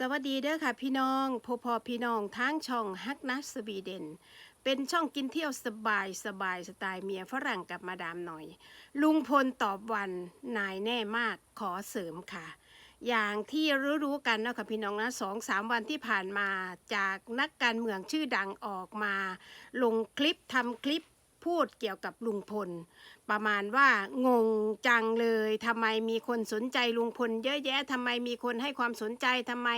สวัสดีเด้อค่ะพี่น้องพอพอพี่น้องทั้งช่องฮักนัสสวีเดน เป็นช่องกินเที่ยวสบายสบายสไตล์เมียฝรั่งกับมาดามหน่อย ลุงพลตอบวันนายแน่มากขอเสริมค่ะ อย่างที่รู้ๆกันเนาะค่ะพี่น้องนะสองสามวันที่ผ่านมาจากนักการเมืองชื่อดังออกมา ลงคลิปทำคลิปพูดเกี่ยวกับลุงพล ประมาณว่างงจังเลยทำไมมีคนสนใจลุงพลเยอะแยะทำไมมีคนให้ความสนใจทำไม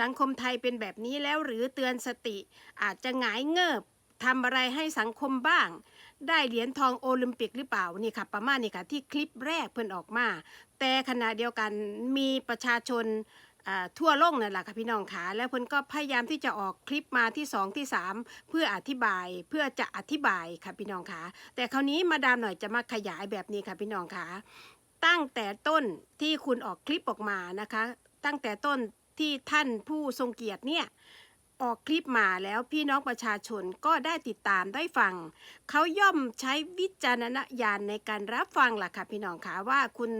สังคมไทยเป็นแบบนี้แล้วหรือเตือนสติ อาจจะหงายเงิบทำอะไรให้สังคมบ้าง ได้เหรียญทองโอลิมปิกหรือเปล่านี่ค่ะประมาณนี้ค่ะที่คลิปแรกเพิ่นออกมา แต่ขณะเดียวกันมีประชาชน ทั่วโลกนั่นแหละค่ะพี่น้องขาแล้วเพิ่นก็พยายามที่จะออกคลิปมาที่สองที่สามเพื่ออธิบายเพื่อจะอธิบายค่ะพี่น้องขาแต่คราวนี้มาดามหน่อยจะมาขยายแบบนี้ค่ะพี่น้องขาตั้งแต่ต้นที่คุณออกคลิปออกมานะคะ ตั้งแต่ต้นที่ท่านผู้ทรงเกียรติเนี่ย ออกคลิปมาแล้วพี่น้องประชาชนก็ได้ติดตามได้ฟัง เขาย่อมใช้วิจารณญาณในการรับฟังล่ะค่ะพี่น้องคะว่าคุณ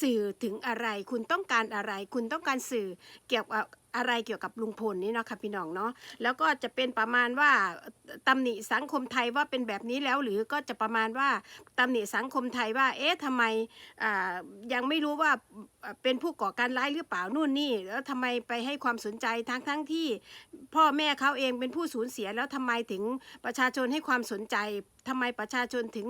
สื่อถึงอะไร คุณต้องการอะไร คุณต้องการสื่อเกี่ยวกับอะไรเกี่ยวกับลุงพลนี่เนาะค่ะพี่น้องเนาะแล้วก็จะเป็นประมาณว่า ตำหนิสังคมไทยว่าเป็นแบบนี้แล้ว หรือก็จะประมาณว่าตำหนิสังคมไทยว่า เอ๊ะทำไมยังไม่รู้ว่าเป็นผู้ก่อการร้ายหรือเปล่านู่นนี่ แล้วทำไมไปให้ความสนใจทั้งทั้งที่ พ่อแม่เขาเองเป็นผู้สูญเสียแล้วทำไมถึงประชาชนให้ความสนใจทำไมประชาชนถึง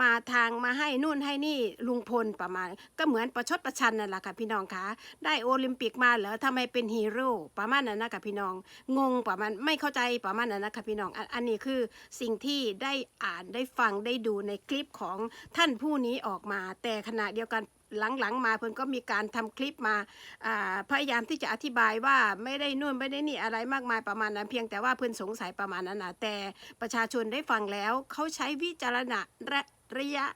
มาทางมาให้นู่นให้นี่ลุงพลประมาณ ก็เหมือนประชดประชันนั่นแหละค่ะพี่น้องคะได้โอลิมปิกมาเหรอทำไมเป็นฮีโร่ประมาณนั้นนะค่ะพี่น้องงงประมาณไม่เข้าใจประมาณนั้นนะคะพี่น้องอันอันนี้คือสิ่งที่ได้อ่านได้ฟังได้ดูในคลิปของท่านผู้นี้ออกมา แต่ขณะเดียวกันหลังๆ มาเพิ่นก็มีการทำคลิปมาพยายามที่จะอธิบายว่าไม่ได้นู่นไม่ได้นี่อะไรมากมายประมาณนั้นเพียงแต่ว่าเพื่อนสงสัยประมาณนั้นนะแต่ประชาชนได้ฟังแล้วเขาใช้วิจารณะระยะ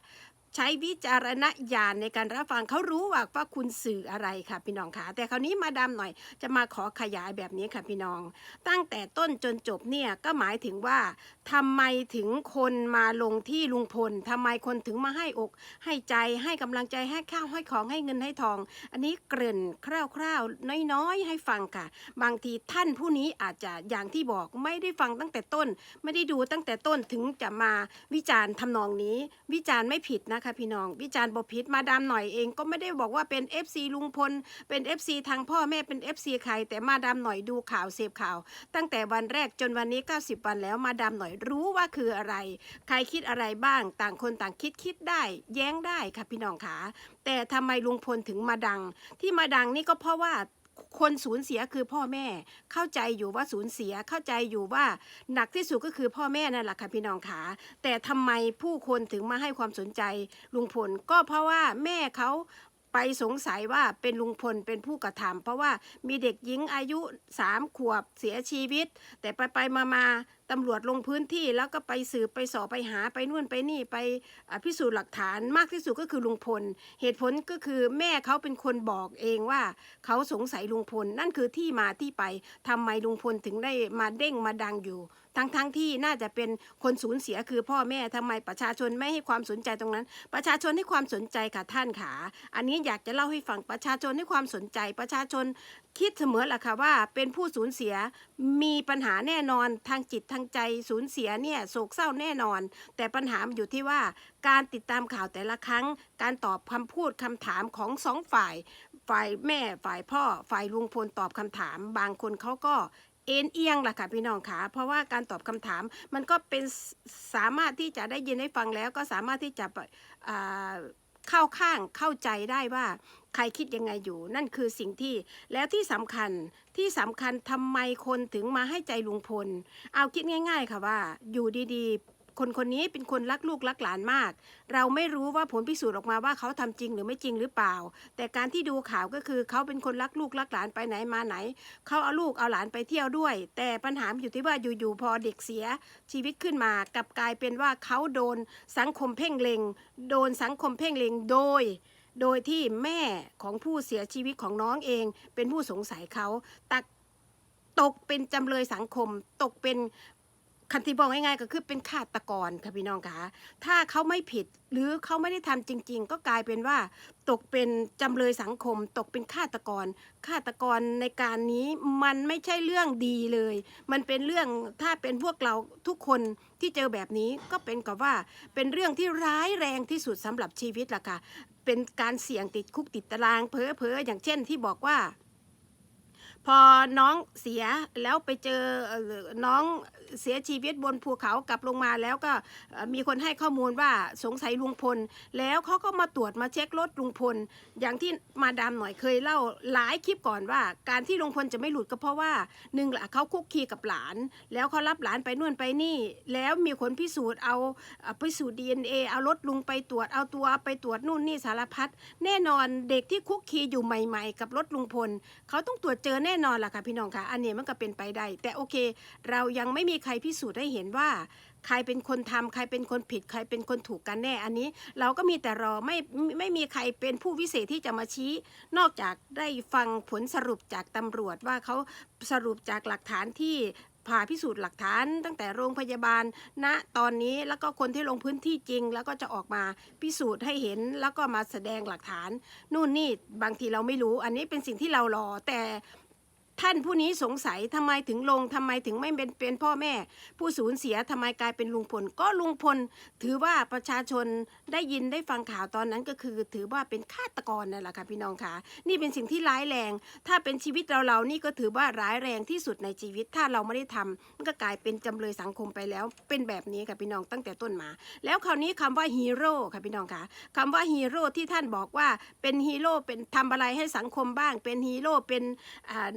ใช้วิจารณญาณในการรับฟังเขารู้ว่าว่าคุณสื่ออะไรค่ะพี่น้องคะแต่คราวนี้มาดามหน่อยจะมาขอขยายแบบนี้ค่ะพี่น้อง ตั้งแต่ต้นจนจบเนี่ยก็หมายถึงว่าทำไมถึงคนมาลงที่ลุงพลทำไมคนถึงมาให้อก ให้ใจให้กำลังใจให้ข้าวให้ของให้เงินให้ทอง อันนี้เกริ่นคร่าวๆน้อยๆให้ฟังค่ะ บางทีท่านผู้นี้อาจจะอย่างที่บอกไม่ได้ฟังตั้งแต่ต้น ไม่ได้ดูตั้งแต่ต้นถึงจะมาวิจารณ์ทำนองนี้ วิจารณ์ไม่ผิดนะคะพี่น้องวิจารณ์บ่ผิดมาดามหน่อยเองก็ไม่ได้บอกว่าเป็น FC ลุงพล เป็น FC ทางพ่อแม่เป็น FC ใคร แต่มาดามหน่อยดูข่าวเสพข่าว ตั้งแต่วันแรกจนวันนี้ 90 วันแล้วมาดามหน่อยรู้ว่าคืออะไร ใครคิดอะไรบ้าง ต่างคนต่างคิดคิดได้ แย้งได้ค่ะพี่น้องขาแต่ทำไมลุงพลถึงมาดัง ที่มาดังนี่ก็เพราะว่า คนสูญเสียคือพ่อแม่ เข้าใจอยู่ว่าสูญเสียเข้าใจอยู่ว่าหนักที่สุดก็คือพ่อแม่นั่นแหละค่ะพี่น้องขาแต่ทำไมผู้คนถึงมาให้ความสนใจลุงพล ก็เพราะว่าแม่เขาไปสงสัยว่าเป็นลุงพลเป็นผู้กระทำเพราะว่ามีเด็กหญิงอายุสามขวบเสียชีวิต แต่ไปไปมามาตำรวจลงพื้นที่แล้วก็ไปสืบไปสอบไปหาไปนู่นไปนี่ไปพิสูจน์หลักฐานมากที่สุดก็คือลุงพล เหตุผลก็คือแม่เขาเป็นคนบอกเองว่าเขาสงสัยลุงพล นั่นคือที่มาที่ไปทำไมลุงพลถึงได้มาเด้งมาดังอยู่ ทั้งทั้งที่น่าจะเป็นคนสูญเสียคือพ่อแม่ทำไมประชาชนไม่ให้ความสนใจตรงนั้น ประชาชนให้ความสนใจค่ะท่านขา อันนี้อยากจะเล่าให้ฟังประชาชนให้ความสนใจประชาชนคิดเสมอแหละค่ะว่าเป็นผู้สูญเสียมีปัญหาแน่นอนทางจิตทางใจสูญเสียเนี่ยโศกเศร้าแน่นอน แต่ปัญหามันอยู่ที่ว่าการติดตามข่าวแต่ละครั้ง การตอบคำพูดคำถามของสองฝ่าย ฝ่ายแม่ฝ่ายพ่อ ฝ่ายลุงพลตอบคำถาม บางคนเขาก็เอ็นเอียงล่ะค่ะพี่น้องขาเพราะว่าการตอบคำถามมันก็เป็นสามารถที่จะได้ยินได้ฟังแล้วก็สามารถที่จะ เข้าข้างเข้าใจได้ว่าใครคิดยังไงอยู่ นั่นคือสิ่งที่แล้วที่สำคัญที่สำคัญทำไมคนถึงมาให้ใจลุงพล เอาคิดง่าย ๆ ค่ะว่า อยู่ดีๆ คนคนนี้เป็นคนรักลูกรักหลานมาก เราไม่รู้ว่าผลพิสูจน์ออกมาว่าเขาทำจริงหรือไม่จริงหรือเปล่า แต่การที่ดูข่าวก็คือเขาเป็นคนรักลูกรักหลานไปไหนมาไหน เขาเอาลูกเอาหลานไปเที่ยวด้วย แต่ปัญหาอยู่ที่ว่าอยู่ๆพอเด็กเสียชีวิตขึ้นมา กลับกลายเป็นว่าเขาโดนสังคมเพ่งเล็ง โดนสังคมเพ่งเล็งโดยโดยที่แม่ของผู้เสียชีวิตของน้องเอง เป็นผู้สงสัยเขาตักตกเป็นจำเลยสังคม ตกเป็น คันที่บอกง่ายๆก็คือเป็นฆาตกรค่ะพี่น้องคะถ้าเขาไม่ผิดหรือเขาไม่ได้ทำจริง ๆ ก็กลายเป็นว่า ตกเป็นจำเลยสังคม ตกเป็นฆาตกรฆาตกรในการนี้มันไม่ใช่เรื่องดีเลย มันเป็นเรื่องถ้าเป็นพวกเราทุกคนที่เจอแบบนี้ก็เป็นกับว่าเป็นเรื่องที่ร้ายแรงที่สุดสำหรับชีวิตล่ะค่ะเป็นการเสี่ยงติดคุกติดตารางเพ้อเพอๆอย่างเช่นที่บอกว่าพอน้องเสียแล้วไปเจอเอ่อน้อง เสียชีวิตบนภูเขากลับลงมาแล้วก็มีคนให้ข้อมูลว่าสงสัยลุงพล แล้วเขาก็มาตรวจมาเช็ครถลุงพล อย่างที่มาดามหน่อยเคยเล่าหลายคลิปก่อนว่า การที่ลุงพลจะไม่หลุดก็เพราะว่าหนึ่งละเขาคุกคีกับหลาน แล้วเขารับหลานไปนู่นไปนี่ แล้วมีคนพิสูจน์เอาพิสูจน์ดีเอ็นเอเอารถลุงไปตรวจเอาตัวไปตรวจนู่นนี่สารพัดแน่นอนเด็กที่คุกคีอยู่ใหม่ ๆ กับรถลุงพลเขาต้องตรวจเจอแน่นอนล่ะค่ะพี่น้องค่ะ อันนี้มันก็เป็นไปได้ แต่โอเค เรายังไม่มีใครพิสูจน์ให้เห็นว่า ใครเป็นคนทำใครเป็นคนผิด ใครเป็นคนถูกกันแน่อันนี้ เราก็มีแต่รอไม่ไม่ไม่มีใครเป็นผู้วิเศษที่จะมาชี้ นอกจากได้ฟังผลสรุปจากตำรวจว่าเขาสรุปจากหลักฐานที่ผ่าพิสูจน์หลักฐานตั้งแต่โรงพยาบาลณตอนนี้แล้วก็คนที่ลงพื้นที่จริง แล้วก็จะออกมาพิสูจน์ให้เห็นแล้วก็มาแสดงหลักฐาน นู่นนี่บางทีเราไม่รู้ อันนี้เป็นสิ่งที่เรารอแต่ ท่านผู้นี้สงสัยทำไมถึงลงทำไมถึงไม่เป็นเป็นพ่อแม่ ผู้สูญเสียทำไมกลายเป็นลุงพล ก็ลุงพล ถือว่าประชาชนได้ยินได้ฟังข่าวตอนนั้นก็คือ ถือว่าเป็นฆาตกรนั่นแหละค่ะพี่น้องค่ะ นี่เป็นสิ่งที่ร้ายแรง ถ้าเป็นชีวิตเราเรานี่ก็ถือว่าร้ายแรงที่สุดในชีวิต ถ้าเราไม่ได้ทำมันก็กลายเป็นจำเลยสังคมไปแล้ว เป็นแบบนี้ค่ะพี่น้องตั้งแต่ต้นมา แล้วคราวนี้คำว่าฮีโร่ค่ะพี่น้องค่ะคำว่าฮีโร่ที่ท่านบอกว่าเป็นฮีโร่เป็นทำอะไรให้สังคมบ้าง เป็นฮีโร่เป็นอ่า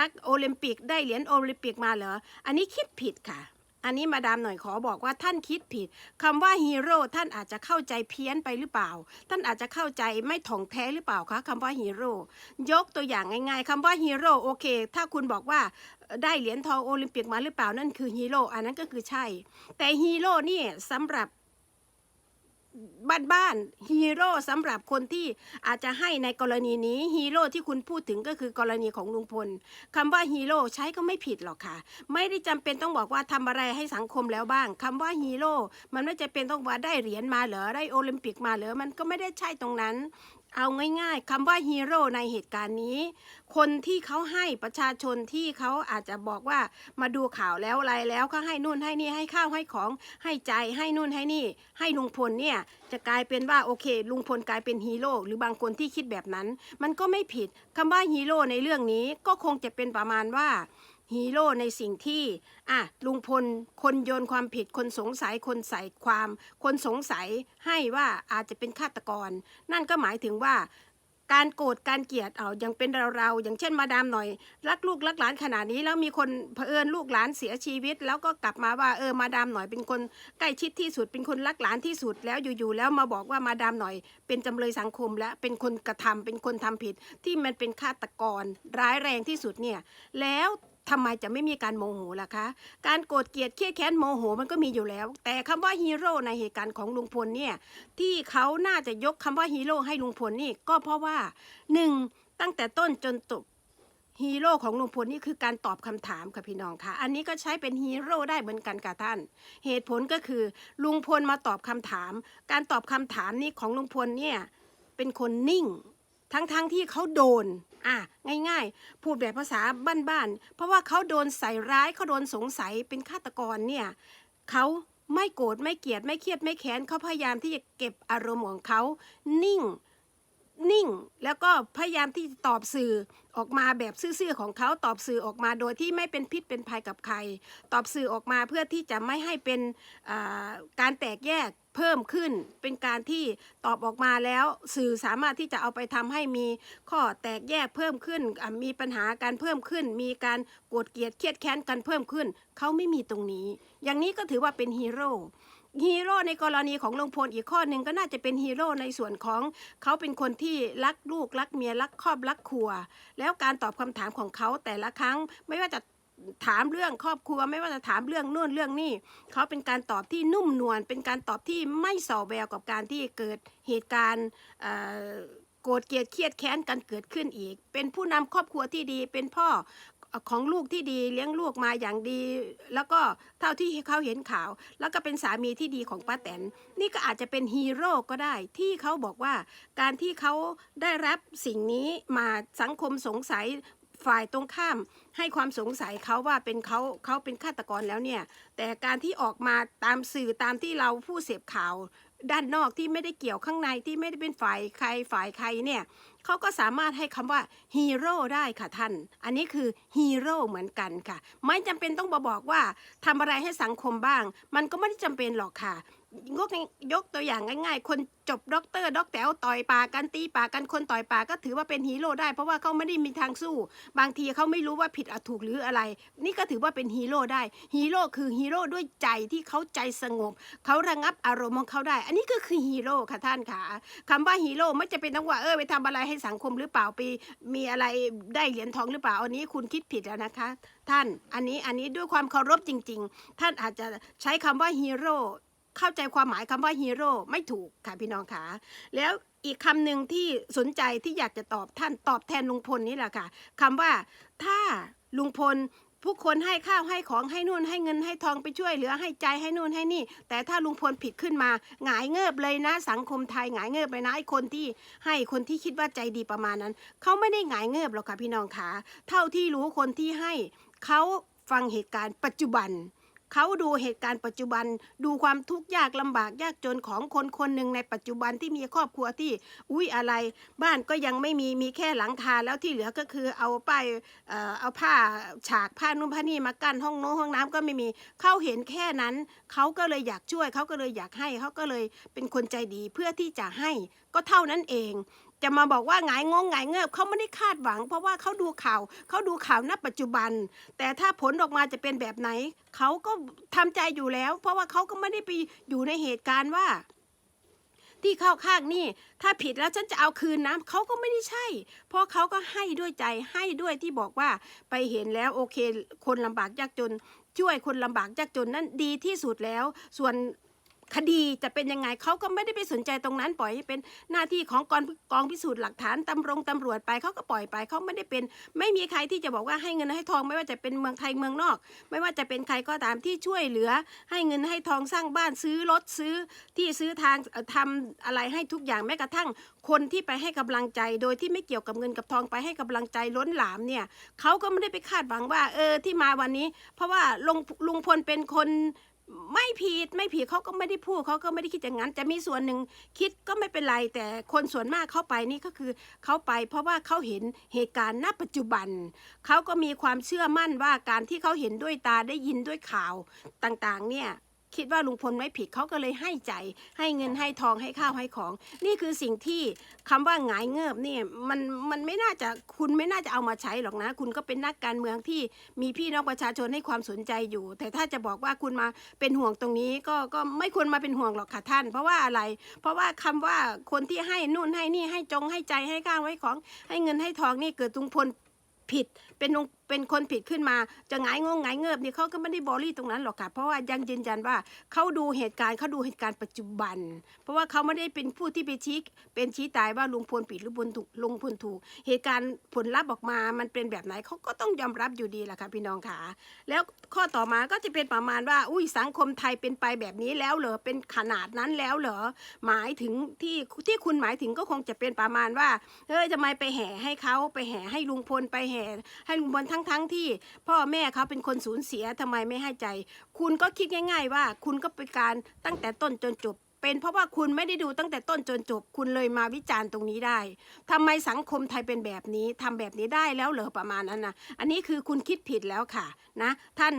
นักโอลิมปิกได้เหรียญโอลิมปิกมาเหรอ อันนี้คิดผิดค่ะ อันนี้มาดามหน่อยขอบอกว่าท่านคิดผิดคำว่าฮีโร่ท่านอาจจะเข้าใจเพี้ยนไปหรือเปล่า ท่านอาจจะเข้าใจไม่ถ่องแท้หรือเปล่าคะคำว่าฮีโร่ยกตัวอย่างง่าย ๆคำว่าฮีโร่โอเค ถ้าคุณบอกว่าได้เหรียญทองโอลิมปิกมาหรือเปล่านั่นคือฮีโร่อันนั้นก็คือใช่ แต่ฮีโร่นี่สำหรับ บ้านๆฮีโร่สำหรับคนที่อาจจะให้ในกรณีนี้ฮีโร่ที่คุณพูดถึงก็คือกรณีของลุงพลคำว่าฮีโร่ใช้ก็ไม่ผิดหรอกค่ะ ไม่ได้จำเป็นต้องบอกว่าทำอะไรให้สังคมแล้วบ้างคำว่าฮีโร่มันไม่จะเป็นต้องว่าได้เหรียญมาเหรอได้โอลิมปิกมาเหรอมันก็ไม่ได้ใช่ตรงนั้น เอาง่ายๆคำว่าฮีโร่ในเหตุการณ์นี้ คนที่เขาให้ประชาชนที่เขาอาจจะบอกว่ามาดูข่าวแล้วอะไรแล้วเขาให้นู่นให้นี่ให้ข้าวให้ของให้ใจให้นู่นให้นี่ ให้ลุงพลเนี่ยจะกลายเป็นว่าโอเค ลุงพลกลายเป็นฮีโร่หรือบางคนที่คิดแบบนั้น มันก็ไม่ผิดคำว่าฮีโร่ในเรื่องนี้ก็คงจะเป็นประมาณว่า ฮีโร่ในสิ่งที่อะลุงพลคนโยนความผิดคนสงสัยคนใส่ความ คนสงสัยให้ว่าอาจจะเป็นฆาตกร นั่นก็หมายถึงว่าการโกรธการเกลียดเอายังเป็นเราเราๆอย่างเช่นมาดามหน่อย รักลูกรักหลานขนาดนี้แล้วมีคนเผอิญลูกหลานเสียชีวิต แล้วก็กลับมาว่าเออมาดามหน่อยเป็นคนใกล้ชิดที่สุดเป็นคนรักหลานที่สุดแล้วอยู่ๆแล้วมาบอกว่ามาดามหน่อย เป็นจำเลยสังคมและเป็นคนกระทำเป็นคนทำผิดที่มันเป็นฆาตกรร้ายแรงที่สุดเนี่ยแล้ว ทำไมจะไม่มีการโมโหล่ะคะ การโกรธเกลียดเครียดแค้นโมโหมันก็มีอยู่แล้ว แต่คำว่าฮีโร่ในเหตุการณ์ของลุงพลเนี่ยที่เขาน่าจะยกคำว่าฮีโร่ให้ลุงพลนี่ก็เพราะว่าหนึ่งตั้งแต่ต้นจนจบฮีโร่ของลุงพลนี่คือการตอบคำถามค่ะพี่น้องค่ะ อันนี้ก็ใช้เป็นฮีโร่ได้เหมือนกันค่ะท่าน เหตุผลก็คือลุงพลมาตอบคำถาม การตอบคำถามนี้ของลุงพลเนี่ยเป็นคนนิ่ง ทั้งๆทที่เขาโดน อะง่ายๆ พูดแบบภาษาบ้านๆ เพราะว่าเขาโดนใส่ร้ายเขาโดนสงสัยเป็นฆาตกรเนี่ยเขาไม่โกรธไม่เกลียดไม่เครียดไม่แค้นเขาพยายามที่จะเก็บอารมณ์ของเขานิ่งนิ่งแล้วก็พยายามที่จะตอบสื่อ ออกมาแบบซื่อๆของเขาตอบสื่อออกมาโดยที่ไม่เป็นพิษเป็นภัยกับใคร ตอบสื่อออกมาเพื่อที่จะไม่ให้เป็นการแตกแยกเพิ่มขึ้น เป็นการที่ตอบออกมาแล้วสื่อสามารถที่จะเอาไปทำให้มีข้อแตกแยกเพิ่มขึ้น มีปัญหาการเพิ่มขึ้น มีการโกรธเกลียดเครียดแค้นกันเพิ่มขึ้น เขาไม่มีตรงนี้ อย่างนี้ก็ถือว่าเป็นฮีโร่ ฮีโร่ในกรณีของลุงพลอีกข้อหนึ่งก็น่าจะเป็นฮีโร่ในส่วนของเขาเป็นคนที่รักลูกรักเมียรักครอบรักครัว แล้วการตอบคำถามของเขาแต่ละครั้งไม่ว่าจะถามเรื่องครอบครัวไม่ว่าจะถามเรื่องนู่นเรื่องนี่เขาเป็นการตอบที่นุ่มนวลเป็นการตอบที่ไม่ส่อแววกับการที่เกิดเหตุการณ์โกรธเกลียดเครียดแค้นกันเกิดขึ้นอีก เป็นผู้นำครอบครัวที่ดีเป็นพ่อ ของลูกที่ดีเลี้ยงลูกมาอย่างดี แล้วก็เท่าที่เขาเห็นข่าว แล้วก็เป็นสามีที่ดีของป้าแตน นี่ก็อาจจะเป็นฮีโร่ก็ได้ ที่เขาบอกว่า การที่เขาได้รับสิ่งนี้มาสังคมสงสัยฝ่ายตรงข้ามให้ความสงสัยเขาว่าเป็นเขาเขาเป็นฆาตกรแล้วเนี่ย แต่การที่ออกมาตามสื่อตามที่เราผู้เสพข่าว ด้านนอกที่ไม่ได้เกี่ยวข้างในที่ไม่ได้เป็นฝ่ายใครฝ่ายใครเนี่ย เขาก็สามารถให้คำว่าฮีโร่ได้ค่ะท่าน อันนี้คือฮีโร่เหมือนกันค่ะ ไม่จำเป็นต้องบอกว่าทำอะไรให้สังคมบ้าง มันก็ไม่ได้จำเป็นหรอกค่ะยกยกตัวอย่างง่ายๆ คนจบด็อกเตอร์ด็อกแต๋วต่อยปากกันตีปากกันคนต่อยปากก็ถือว่าเป็นฮีโร่ได้ เพราะว่าเขาไม่ได้มีทางสู้ บางทีเขาไม่รู้ว่าผิดอถูกหรืออะไร นี่ก็ถือว่าเป็นฮีโร่ได้ฮีโร่คือฮีโร่ด้วยใจที่เขาใจสงบเขาระงับอารมณ์ของเขาได้ อันนี้ก็คือฮีโร่ค่ะท่านค่ะคำว่าฮีโร่ไม่จะเป็นต้องว่าเออไปทำอะไรให้สังคมหรือเปล่าไปมีอะไรได้เหรียญทองหรือเปล่าอันนี้คุณคิดผิดแล้วนะคะ ท่านอันนี้อันนี้ด้วยความเคารพจริง ๆ ท่านอาจจะใช้คำว่าฮีโร่ เข้าใจความหมายคำว่าฮีโร่ไม่ถูกค่ะพี่น้องค่ะ แล้วอีกคำหนึ่งที่สนใจที่อยากจะตอบท่านตอบแทนลุงพลนี่แหละค่ะคำว่าถ้าลุงพลผู้คนให้ข้าวให้ของให้นู่นให้เงินให้ทองไปช่วยเหลือให้ใจให้นู่นให้นี่ แต่ถ้าลุงพลผิดขึ้นมาหงายเงิบเลยนะ สังคมไทยหงายเงิบไปนะไอ้คนที่ให้คนที่คิดว่าใจดีประมาณนั้นเขาไม่ได้หงายเงิบหรอกค่ะพี่น้องคะเท่าที่รู้คนที่ให้เขาฟังเหตุการณ์ปัจจุบัน เขาดูเหตุการณ์ปัจจุบัน ดูความทุกข์ยากลำบากยากจนของคนคนหนึ่งในปัจจุบันที่มีครอบครัวที่ อุ้ยอะไร บ้านก็ยังไม่มีมีแค่หลังคาแล้วที่เหลือก็คือเอาป้ายเอ่อเอาผ้าฉากผ้านุ่มผ้านี่มากั้นห้องโน้นห้องน้ำก็ไม่มีเขาเห็นแค่นั้น เขาก็เลยอยากช่วยเขาก็เลยอยากให้เขาก็เลยเป็นคนใจดีเพื่อที่จะให้ก็เท่านั้นเอง จะมาบอกว่าหงายงงหงายเงิบเขาไม่ได้คาดหวัง เพราะว่าเขาดูข่าวเขาดูข่าวณปัจจุบัน แต่ถ้าผลออกมาจะเป็นแบบไหน เขาก็ทำใจอยู่แล้ว เพราะว่าเขาก็ไม่ได้ไปอยู่ในเหตุการณ์ว่า ที่เข้าข้างนี่ ถ้าผิดแล้วฉันจะเอาคืนนะเขาก็ไม่ได้ใช่ เพราะเขาก็ให้ด้วยใจให้ด้วยที่บอกว่าไปเห็นแล้วโอเค คนลำบากยากจน ช่วยคนลำบากยากจนนั่นดีที่สุดแล้ว ส่วน คดีจะเป็นยังไงเขาก็ไม่ได้ไปสนใจตรงนั้นปล่อยให้เป็นหน้าที่ของกองกองพิสูจน์หลักฐานตำรงตำรวจไปเขาก็ปล่อยไปเขาไม่ได้เป็น ไม่มีใครที่จะบอกว่าให้เงินให้ทอง ไม่ว่าจะเป็นเมืองไทยเมืองนอก ไม่ว่าจะเป็นใครก็ตามที่ช่วยเหลือ ให้เงินให้ทองสร้างบ้านซื้อรถซื้อที่ซื้อทางเอ่อทำอะไรให้ทุกอย่างแม้กระทั่ง คนที่ไปให้กำลังใจ โดยที่ไม่เกี่ยวกับเงินกับทองไปให้กำลังใจล้นหลามเนี่ยเขาก็ไม่ได้ไปคาดหวังว่า เออที่มาวันนี้ เพราะว่าลุงลุงพลเป็นคน ไม่ผิดไม่ผิดเขาก็ไม่ได้พูดเขาก็ไม่ได้คิดอย่างนั้น จะมีส่วนหนึ่งคิดก็ไม่เป็นไร แต่คนส่วนมากเข้าไปนี่ก็คือเขาไป เพราะว่าเขาเห็นเหตุการณ์ณปัจจุบันเขาก็มีความเชื่อมั่นว่าการที่เขาเห็นด้วยตาได้ยินด้วยข่าวต่างๆ เนี่ย คิดว่าลุงพลไม่ผิดเขาก็เลยให้ใจ ให้เงินให้ทองให้ข้าวให้ของ นี่คือสิ่งที่คำว่าหงายเงิบเนี่ยมันมันไม่น่าจะคุณไม่น่าจะเอามาใช้หรอกนะ คุณก็เป็นนักการเมืองที่มีพี่น้องประชาชนให้ความสนใจอยู่ แต่ถ้าจะบอกว่าคุณมาเป็นห่วงตรงนี้ก็ก็ไม่ควรมาเป็นห่วงหรอกค่ะท่าน เพราะว่าอะไร เพราะว่าคำว่าคนที่ให้นู่นให้นี่ให้จงให้ใจให้ข้าวให้ของ ให้เงินให้ทองนี่เกิดลุงพลผิด เป็นองเป็นคนผิดขึ้นมา จะหงายงงหงายเงิบนี่เขาก็ไม่ได้บอรี่ตรงนั้นหรอกค่ะ เพราะว่ายังยืนยันว่าเขาดูเหตุการณ์เขาดูเหตุการณ์ปัจจุบัน เพราะว่าเขาไม่ได้เป็นผู้ที่ไปชี้เป็นชี้ตายว่าลุงพลผิดหรือลุงถูกลุงพลถูก เหตุการณ์ผลลัพธ์ออกมามันเป็นแบบไหนเขาก็ต้องยอมรับอยู่ดีแหละค่ะพี่น้องค่ะแล้วข้อต่อมาก็จะเป็นประมาณว่า อุ้ยสังคมไทยเป็นไปแบบนี้แล้วเหรอเป็นขนาดนั้นแล้วเหรอหมายถึงที่ที่คุณหมายถึงก็คงจะเป็นประมาณว่าเฮ้ยทำไมไปแห่ให้เขาไปแห่ให้ลุงพลไปแห่ให้ลุงพลทั้งทั้งๆที่ พ่อแม่เขาเป็นคนสูญเสียทำไมไม่ให้ใจ คุณก็คิดง่าย ๆ ว่า คุณก็เป็นการตั้งแต่ต้นจนจบ เป็นเพราะว่าคุณไม่ได้ดูตั้งแต่ต้นจนจบ คุณเลยมาวิจารณ์ตรงนี้ได้ทำไมสังคมไทยเป็นแบบนี้ทำแบบนี้ได้แล้วเหรอประมาณนั้นนะอันนี้คือคุณคิดผิดแล้วค่ะนะ ท่าน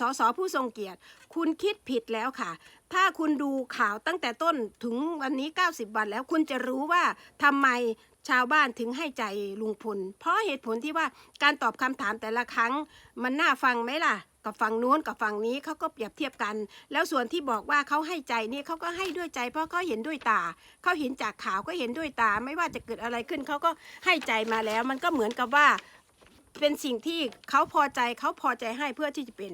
สสผู้ทรงเกียรติ คุณคิดผิดแล้วค่ะ ถ้าคุณดูข่าวตั้งแต่ต้นถึงวันนี้ 90 วันแล้วคุณจะรู้ว่าทำไมชาวบ้านถึงให้ใจลุงพล เพราะเหตุผลที่ว่าการตอบคำถามแต่ละครั้งมันน่าฟังไหมล่ะ กับฝั่งนู้นกับฝั่งนี้เขาก็เปรียบเทียบกัน แล้วส่วนที่บอกว่าเขาให้ใจนี่เขาก็ให้ด้วยใจ เพราะเขาเห็นด้วยตาเขาเห็นจากข่าวก็เห็นด้วยตา ไม่ว่าจะเกิดอะไรขึ้นเขาก็ให้ใจมาแล้ว มันก็เหมือนกับว่าเป็นสิ่งที่เขาพอใจเขาพอใจให้เพื่อที่จะเป็น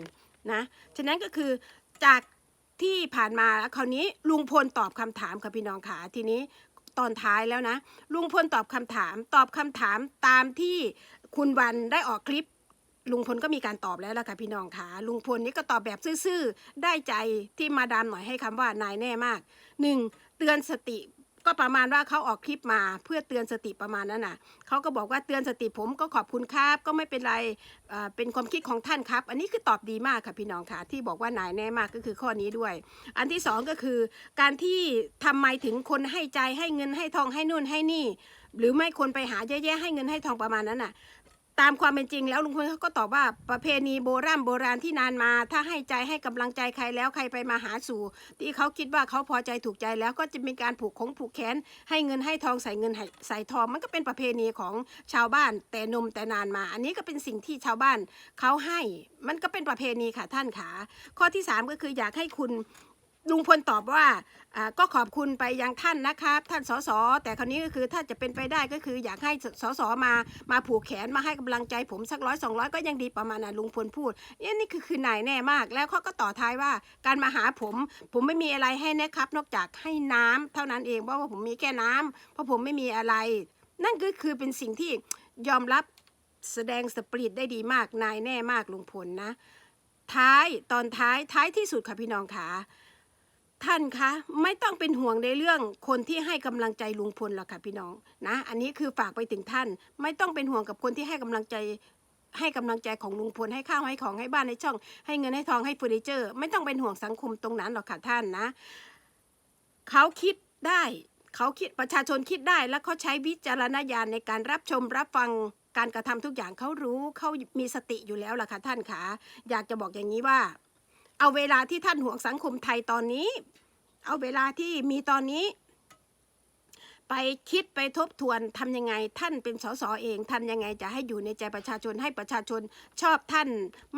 นะฉะนั้นก็คือจาก ที่ผ่านมาคราวนี้ลุงพลตอบคำถามค่ะพี่น้องขาทีนี้ตอนท้ายแล้วนะ ลุงพลตอบคำถาม ตอบคำถามตามที่คุณวันได้ออกคลิป ลุงพลก็มีการตอบแล้วล่ะค่ะพี่น้องค่ะลุงพลนี่ก็ตอบแบบซื่อๆ ได้ใจที่มาดามหน่อยให้คำว่านายแน่มากหนึ่งเตือนสติ ก็ประมาณว่าเขาออกคลิปมาเพื่อเตือนสติประมาณนั้นน่ะเขาก็บอกว่าเตือนสติผมก็ขอบคุณครับ ก็ไม่เป็นไรอ่าเป็นความคิดของท่านครับ อันนี้คือตอบดีมากค่ะพี่น้องค่ะ ที่บอกว่านายแน่มากก็คือข้อนี้ด้วย อันที่สองก็คือ การที่ทำไมถึงคนให้ใจให้เงินให้ทองให้นู่นให้นี่ หรือไม่คนไปหาเยอะแยะให้เงินให้ทองประมาณนั้นน่ะ ตามความเป็นจริงแล้วลุงพลเขาก็ตอบว่าประเพณีโบราณโบราณที่นานมา ถ้าให้ใจให้กำลังใจใครแล้วใครไปมาหาสู่ ที่เขาคิดว่าเขาพอใจถูกใจแล้วก็จะมีการผูกคงผูกแขนให้เงินให้ทองใส่เงินใใส่ทองมันก็เป็นประเพณีของชาวบ้าน แต่นมแต่นานมา อันนี้ก็เป็นสิ่งที่ชาวบ้านเขาให้มันก็เป็นประเพณีค่ะท่านขาข้อที่สามก็คืออยากให้คุณ ลุงพลตอบว่าก็ขอบคุณไปยังท่านนะครับ ท่านสสแต่คราวนี้ก็คือถ้าจะเป็นไปได้ก็คืออยากให้สสมามาผูกแขนมาให้กำลังใจผมสักร้อยสองร้อยก็ยังดีประมาณนั้นลุงพลพูดเอ๊ะนี่คือคือนายแน่มาก แล้วเขาก็ต่อท้ายว่าการมาหาผม ผมไม่มีอะไรให้นะครับ นอกจากให้น้ำเท่านั้นเองเพราะว่าผมมีแค่น้ำเพราะผมไม่มีอะไร นั่นก็คือเป็นสิ่งที่ยอมรับแสดงสปริตได้ดีมากนายแน่มากลุงพลนะ ท้ายตอนท้ายท้ายที่สุดค่ะพี่น้องขา ท่านคะไม่ต้องเป็นห่วงในเรื่องคนที่ให้กำลังใจลุงพลหรอกค่ะพี่น้องนะอันนี้คือฝากไปถึงท่าน ไม่ต้องเป็นห่วงกับคนที่ให้กำลังใจให้กำลังใจของลุงพลให้ข้าวให้ของให้บ้านให้ช่อง ให้เงินให้ทองให้เฟอร์นิเจอร์ ไม่ต้องเป็นห่วงสังคมตรงนั้นหรอกค่ะท่านนะ เขาคิดได้เขาคิดประชาชนคิดได้ แล้วเขาใช้วิจารณญาณในการรับชมรับฟังการกระทำทุกอย่างเขารู้เขามีสติอยู่แล้วล่ะค่ะท่านขาอยากจะบอกอย่างนี้ว่า เอาเวลาที่ท่านห่วงสังคมไทยตอนนี้ เอาเวลาที่มีตอนนี้ ไปคิดไปทบทวนทำยังไงท่านเป็นสสเองทำยังไงจะให้อยู่ในใจประชาชนให้ประชาชนชอบท่าน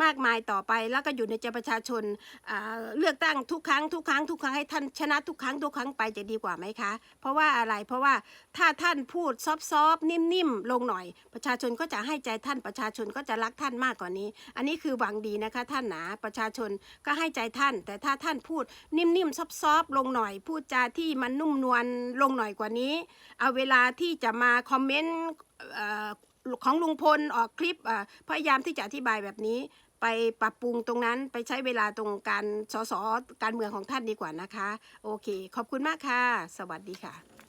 มากมายต่อไป แล้วก็อยู่ในใจประชาชนอ่าเลือกตั้งทุกครั้งทุกครั้งทุกครั้งให้ท่านชนะทุกครั้งทุกครั้งไปจะดีกว่าไหมคะ เพราะว่าอะไรเพราะว่าถ้าท่านพูดซอฟๆนิ่มๆลงหน่อย ประชาชนก็จะให้ใจท่านประชาชนก็จะรักท่านมากกว่านี้ อันนี้คือหวังดีนะคะท่านหนาประชาชนก็ให้ใจท่าน แต่ถ้าท่านพูดนิ่มๆซอฟๆลงหน่อย พูดจาที่มันนุ่มนวลลงหน่อยกว่านี้เอาเวลาที่จะมาคอมเมนต์ของลุงพลออกคลิปพยายามที่จะอธิบายแบบนี้ ไปปรับปรุงตรงนั้นไปใช้เวลาตรงการสสการเมืองของท่านดีกว่านะคะ โอเค ขอบคุณมากค่ะ สวัสดีค่ะ